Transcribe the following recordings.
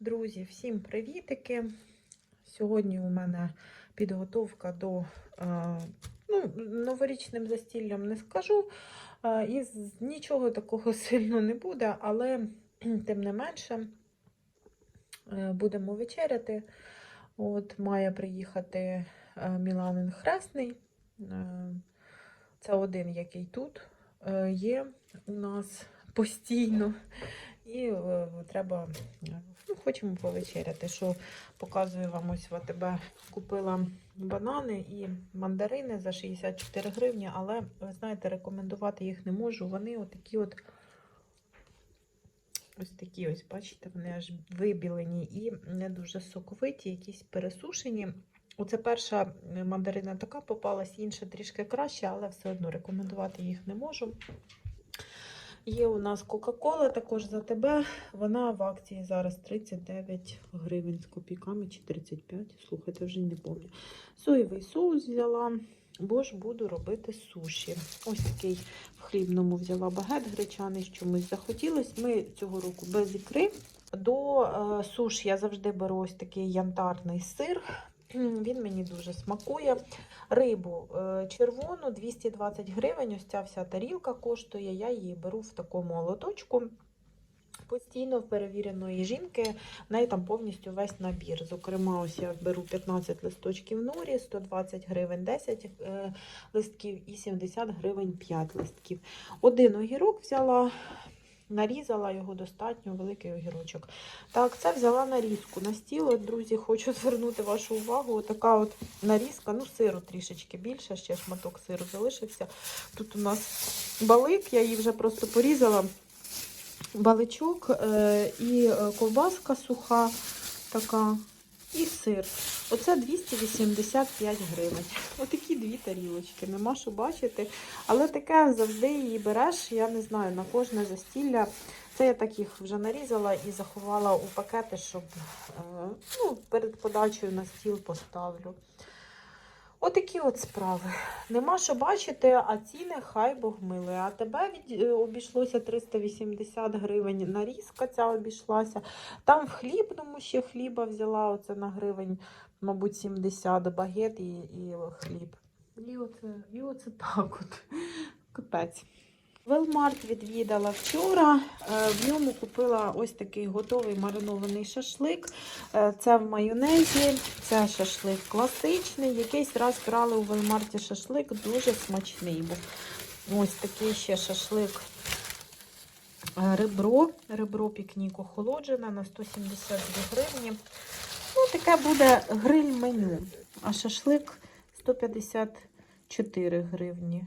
Друзі, всім привітики! Сьогодні у мене підготовка до е, ну, новорічним застіллям не скажу. е, І нічого такого сильно не буде, але тим не менше е, будемо вечеряти. От має приїхати Міланин Хресний. Це один, який тут є у нас постійно. І е, треба, ну, хочемо повечеряти. Що показую вам ось в АТБ купила банани і мандарини за 64 гривні, але ви знаєте, рекомендувати їх не можу. Вони отакі от. Ось такі ось, бачите, вони аж вибілені і не дуже соковиті, якісь пересушені. Оце перша мандарина така попалась, інша трішки краще, але все одно рекомендувати їх не можу. Є у нас Кока-Кола також за тебе. Вона в акції зараз 39 гривень з копійками чи 35. Слухайте, вже не пам'ятаю. Соєвий соус взяла, бо ж буду робити суші. Ось такий в хлібному взяла багет гречаний, чомусь захотілось. Ми цього року без ікри. До е, суш я завжди беру ось такий янтарний сир. Він мені дуже смакує. Рибу е, червону 220 гривень. Ось ця вся тарілка коштує. Я її беру в такому лоточку. Постійно в перевіреної жінки, в неї там повністю весь набір. Зокрема, ось я беру 15 листочків норі, 120 гривень 10 е, листків і 70 гривень 5 листків. Один огірок взяла, нарізала його достатньо великий огірочок. Так, це взяла нарізку на стіл. От, друзі, хочу звернути вашу увагу. Така от нарізка, ну, сиру трішечки більше, ще шматок сиру залишився. Тут у нас балик, я її вже просто порізала. Баличок е, і е, ковбаска суха така, і сир. Оце 285 гривень. Отакі дві тарілочки. Нема що бачити. Але таке завжди її береш, я не знаю, на кожне застілля. Це я так їх вже нарізала і заховала у пакети, щоб е, ну, перед подачею на стіл поставлю. Отакі от справи. Нема що бачити, а ціни хай Бог мили. А тебе е, обійшлося 380 гривень. Нарізка ця обійшлася. Там в хлібному ще хліба взяла оце на гривень, мабуть, 70 багет і, і хліб. І оце, і оце так от. Капець. Велмарт відвідала вчора. Е, В ньому купила ось такий готовий маринований шашлик. Е, Це в майонезі, це шашлик класичний. Якийсь раз брали у Велмарті шашлик, дуже смачний був. Ось такий ще шашлик е, ребро. Ребро пікнік охолоджене на 172 гривні. Ну, таке буде гриль-меню. А шашлик 154 гривні.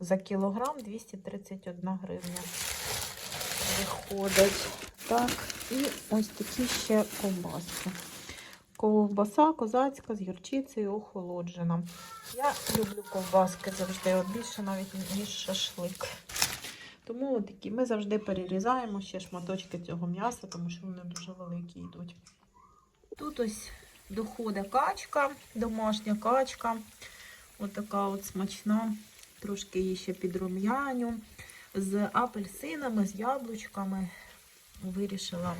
За кілограм 231 гривня виходить. Так, і ось такі ще ковбаски. Ковбаса козацька з гірчицею охолоджена. Я люблю ковбаски завжди, от більше навіть ніж шашлик. Тому такі ми завжди перерізаємо ще шматочки цього м'яса, тому що вони дуже великі йдуть. Тут ось доходить качка, домашня качка. Отака от смачна. Трошки її ще підрум'яню. З апельсинами, з яблучками вирішила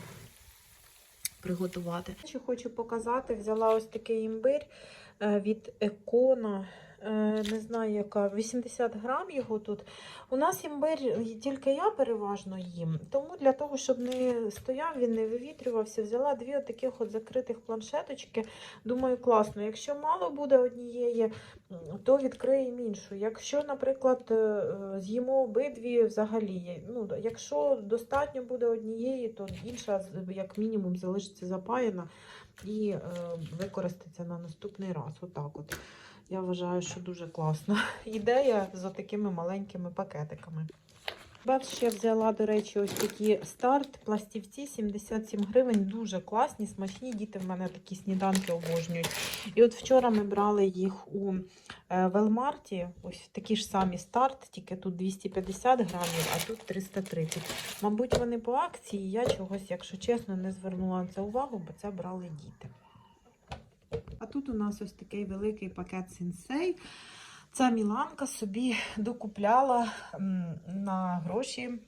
приготувати. Хочу показати, взяла ось такий імбир е, від Екона. Е, Не знаю, яка 80 грам його тут. У нас імбир тільки я переважно їм. Тому для того, щоб не стояв, він не вивітрювався, взяла дві таких от закритих планшеточки. Думаю, класно. Якщо мало буде однієї, то відкриємо іншу. Якщо, наприклад, е, з'їмо обидві взагалі. Ну, якщо достатньо буде однієї, то інша як мінімум залишиться запаяна і е, використається на наступний раз. Отак от. Я вважаю, що дуже класна ідея за такими маленькими пакетиками. Бев ще взяла, до речі, ось такі старт, пластівці 77 гривень, дуже класні, смачні. Діти в мене такі сніданки обожнюють. І от вчора ми брали їх у е, Велмарті, ось такі ж самі старт, тільки тут 250 грамів, а тут 330. Мабуть, вони по акції, я чогось, якщо чесно, не звернула на це увагу, бо це брали діти. А тут у нас ось такий великий пакет сенсей. Ця Міланка собі докупляла на гроші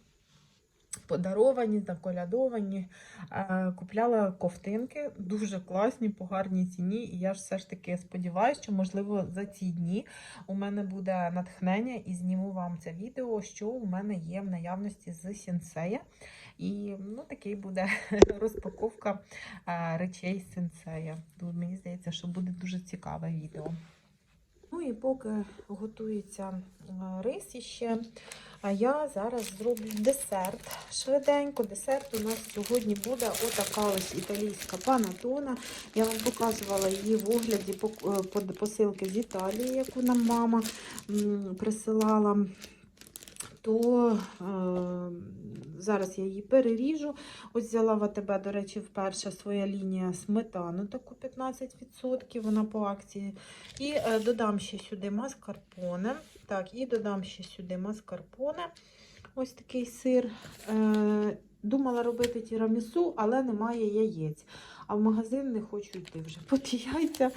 подаровані, наколядовані. Е, Купляла ковтинки, дуже класні, по гарній ціні. І я ж все ж таки сподіваюся, що, можливо, за ці дні у мене буде натхнення і зніму вам це відео, що у мене є в наявності з сінсея. І ну, такий буде розпаковка е, речей сенсея. Мені здається, що буде дуже цікаве відео. Ну і поки готується е, рис іще, я зараз зроблю десерт. Швиденько, десерт у нас сьогодні буде отака ось італійська панатона. Я вам показувала її в огляді е, посилки з Італії, яку нам мама присилала. То е, зараз я її переріжу. Ось взяла в АТБ, до речі, вперше своя лінія сметану, таку 15%, вона по акції. І е, додам ще сюди маскарпоне. Так, і додам ще сюди маскарпоне. Ось такий сир. Е, думала робити тірамісу, але немає яєць. А в магазин не хочу йти вже по ті яйця,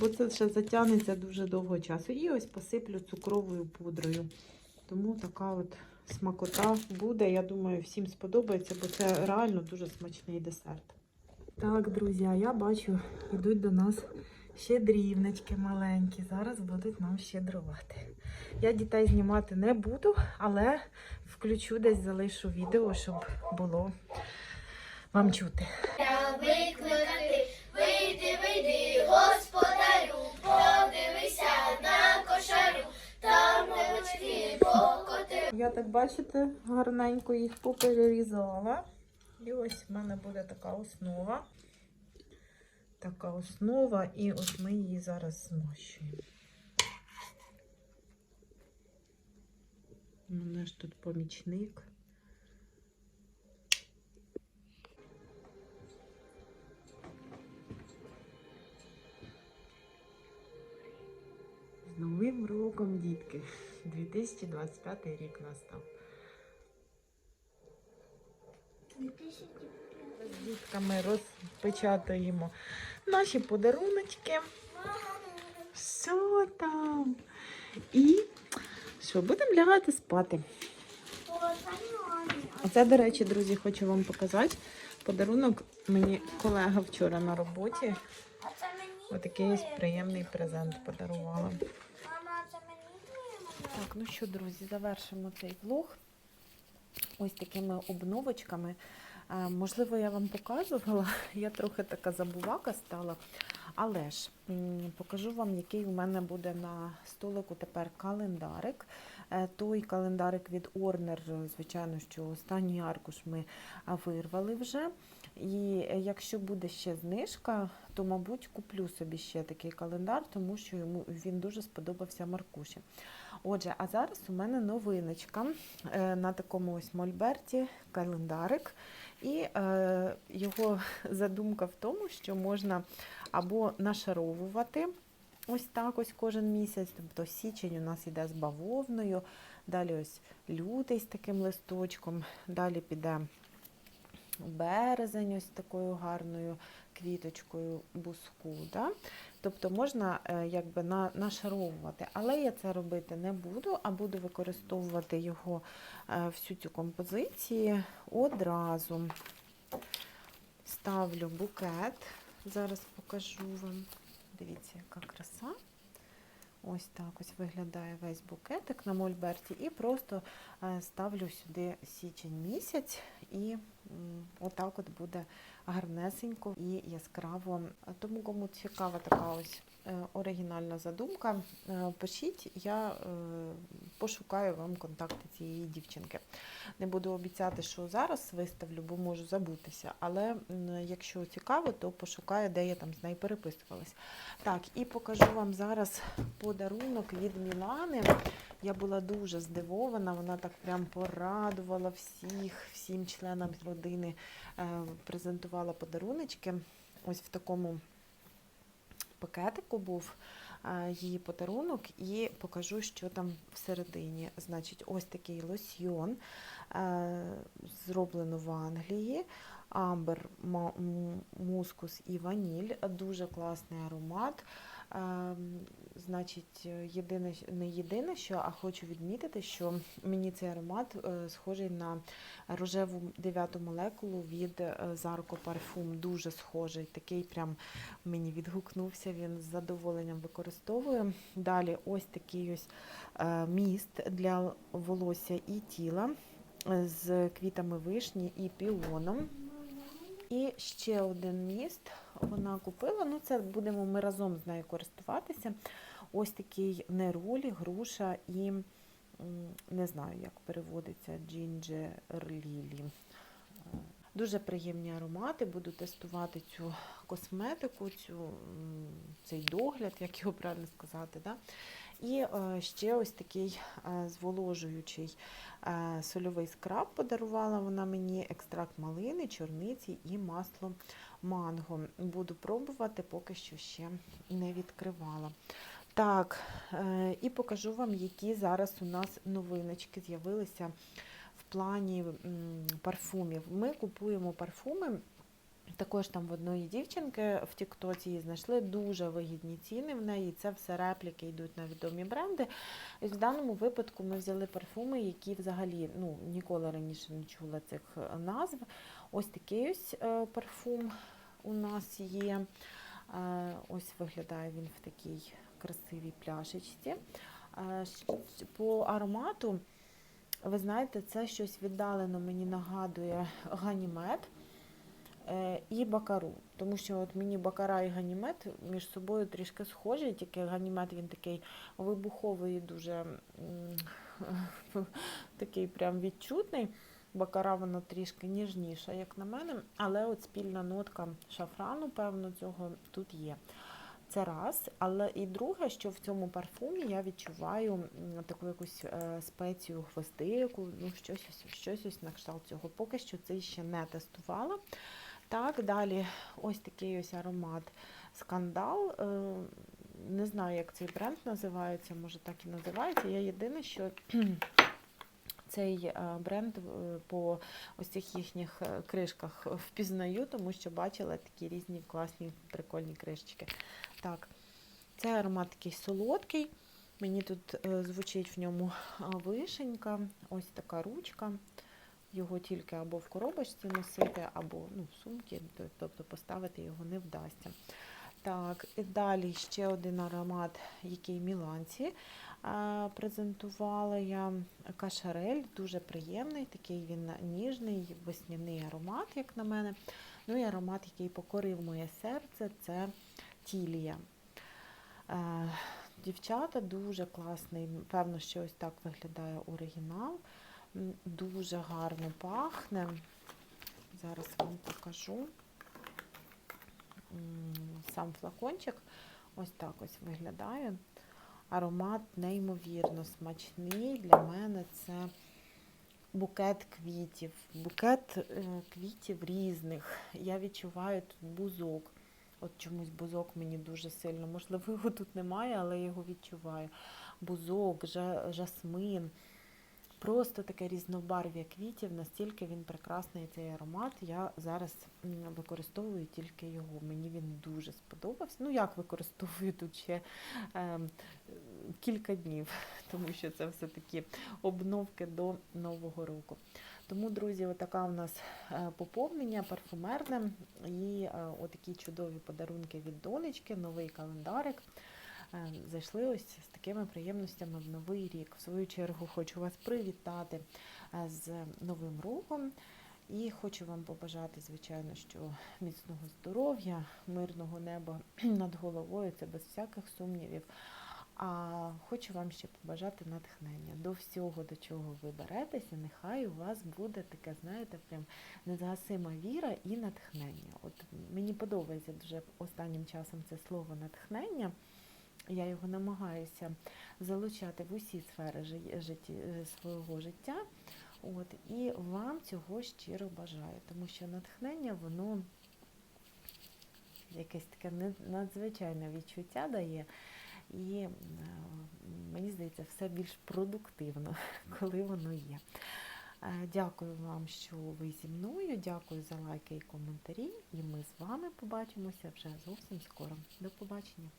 бо це ще затягнеться дуже довго часу. І ось посиплю цукровою пудрою. Тому така от смакота буде. Я думаю, всім сподобається, бо це реально дуже смачний десерт. Так, друзі, я бачу, йдуть до нас щедрівнички маленькі. Зараз будуть нам щедрувати. Я дітей знімати не буду, але включу десь залишу відео, щоб було вам чути. Я так бачите, гарненько їх поперерізала. І ось в мене буде така основа. Така основа, і от ми її зараз змащуємо. У мене ж тут помічник. З Новим роком, дітки! 2025 рік настав. З дітками розпечатаємо наші подаруночки. Що там? І що, будемо лягати спати. Оце, до речі, друзі, хочу вам показати. Подарунок мені колега вчора на роботі. Отакий приємний презент подарувала. Так, ну що, друзі, завершимо цей влог ось такими обновочками. Е, Можливо, я вам показувала, я трохи така забувака стала, але ж покажу вам, який у мене буде на столику тепер календарик. Е, Той календарик від Орнер, звичайно, що останній аркуш ми вирвали вже. І е, якщо буде ще знижка, то, мабуть, куплю собі ще такий календар, тому що йому він дуже сподобався Маркуші. Отже, а зараз у мене новиночка е, на такому ось мольберті календарик. І е, його задумка в тому, що можна або нашаровувати ось так ось кожен місяць, тобто січень у нас іде з бавовною, далі ось лютий з таким листочком, далі піде березень ось такою гарною квіточкою буску. Да? Тобто можна е, якби на, нашаровувати, але я це робити не буду, а буду використовувати його е, всю цю композицію одразу. Ставлю букет. Зараз покажу вам. Дивіться, яка краса. Ось так ось виглядає весь букетик на мольберті. І просто е, ставлю сюди січень місяць, і отак от буде гарнесенько і яскраво. Тому кому цікава така ось е, оригінальна задумка, е, пишіть, я пошукаю вам контакти цієї дівчинки. Не буду обіцяти, що зараз виставлю, бо можу забутися. Але якщо цікаво, то пошукаю, де я там з нею переписувалась. Так, і покажу вам зараз подарунок від Мілани. Я була дуже здивована, вона так прям порадувала всіх, всім членам родини е, презентувала подаруночки. Ось в такому пакетику був її подарунок, і покажу, що там всередині. Значить, ось такий лосьйон, е, зроблено в Англії. Амбер, мускус і ваніль. Дуже класний аромат. Ем, значить, е, єдине, не єдине, що, а хочу відмітити, що мені цей аромат е, схожий на рожеву дев'яту молекулу від е, Zarco Parfum. Дуже схожий. Такий прям мені відгукнувся. Він з задоволенням використовую. Далі ось такий ось е, міст для волосся і тіла е, з квітами вишні і піоном. І ще один міст вона купила. Ну, це будемо ми разом з нею користуватися. Ось такий неролі, груша і не знаю, як переводиться джинджер лілі. Дуже приємні аромати. Буду тестувати цю косметику, цю, цей догляд, як його правильно сказати. Да? І е, ще ось такий е, зволожуючий е, сольовий скраб подарувала вона мені екстракт малини, чорниці і масло манго. Буду пробувати, поки що ще не відкривала. Так, і покажу вам, які зараз у нас новиночки з'явилися в плані парфумів. Ми купуємо парфуми. Також там в одної дівчинки в Тіктоці її знайшли дуже вигідні ціни в неї. Це все репліки йдуть на відомі бренди. І в даному випадку ми взяли парфуми, які взагалі ну, ніколи раніше не чула цих назв. Ось такий ось е, парфум у нас є. Е, Ось виглядає він в такій красивій пляшечці. Е, По аромату, ви знаєте, це щось віддалено мені нагадує ганімед е, і бакару. Тому що от мені бакара і ганімед між собою трішки схожі, тільки ганімед він такий вибуховий, дуже такий прям відчутний. Бакара вона трішки ніжніша, як на мене, але от спільна нотка шафрану, певно, цього тут є. Це раз. Але і друге, що в цьому парфумі я відчуваю таку якусь е, спецію гвоздику, ну щось, ось- щось на кшталт цього. Поки що це ще не тестувала. Так, далі ось такий ось аромат скандал. Е, Не знаю, як цей бренд називається, може так і називається. Я єдине, що цей е, бренд е, по ось цих їхніх кришках впізнаю, тому що бачила такі різні класні прикольні кришечки. Так, цей аромат такий солодкий. Мені тут звучить в ньому вишенька, ось така ручка. Його тільки або в коробочці носити, або ну, в сумці, тобто поставити його не вдасться. Так, і далі ще один аромат, який Міланці презентувала я. Кашарель, дуже приємний, такий він ніжний, весняний аромат, як на мене. Ну і аромат, який покорив моє серце, це Тілія. Дівчата дуже класний. Певно, що ось так виглядає оригінал. Дуже гарно пахне. Зараз вам покажу. Сам флакончик ось так ось виглядає. Аромат неймовірно смачний. Для мене це букет квітів. Букет е, квітів різних. Я відчуваю тут бузок. От чомусь бузок мені дуже сильно. Можливо, його тут немає, але я його відчуваю. Бузок, жа- жасмин. Просто таке різнобарв'я квітів, настільки він прекрасний цей аромат. Я зараз використовую тільки його. Мені він дуже сподобався. Ну, як використовую тут ще ем, кілька днів, тому що це все-таки обновки до Нового року. Тому, друзі, отака у нас е, поповнення парфумерне і е, отакі чудові подарунки від донечки, новий календарик. Е, Зайшли ось з такими приємностями в новий рік. В свою чергу хочу вас привітати е, з Новим роком. І хочу вам побажати, звичайно, що міцного здоров'я, мирного неба над головою, це без всяких сумнівів. А хочу вам ще побажати натхнення до всього, до чого ви беретеся. Нехай у вас буде таке, знаєте, прям незгасима віра і натхнення. От мені подобається дуже останнім часом це слово натхнення. Я його намагаюся залучати в усі сфери житті, е, свого життя. От, і вам цього щиро бажаю, тому що натхнення, воно якесь таке надзвичайне відчуття дає. І е, мені здається, все більш продуктивно, коли воно є. Е, Дякую вам, що ви зі мною. Дякую за лайки і коментарі. І ми з вами побачимося вже зовсім скоро. До побачення.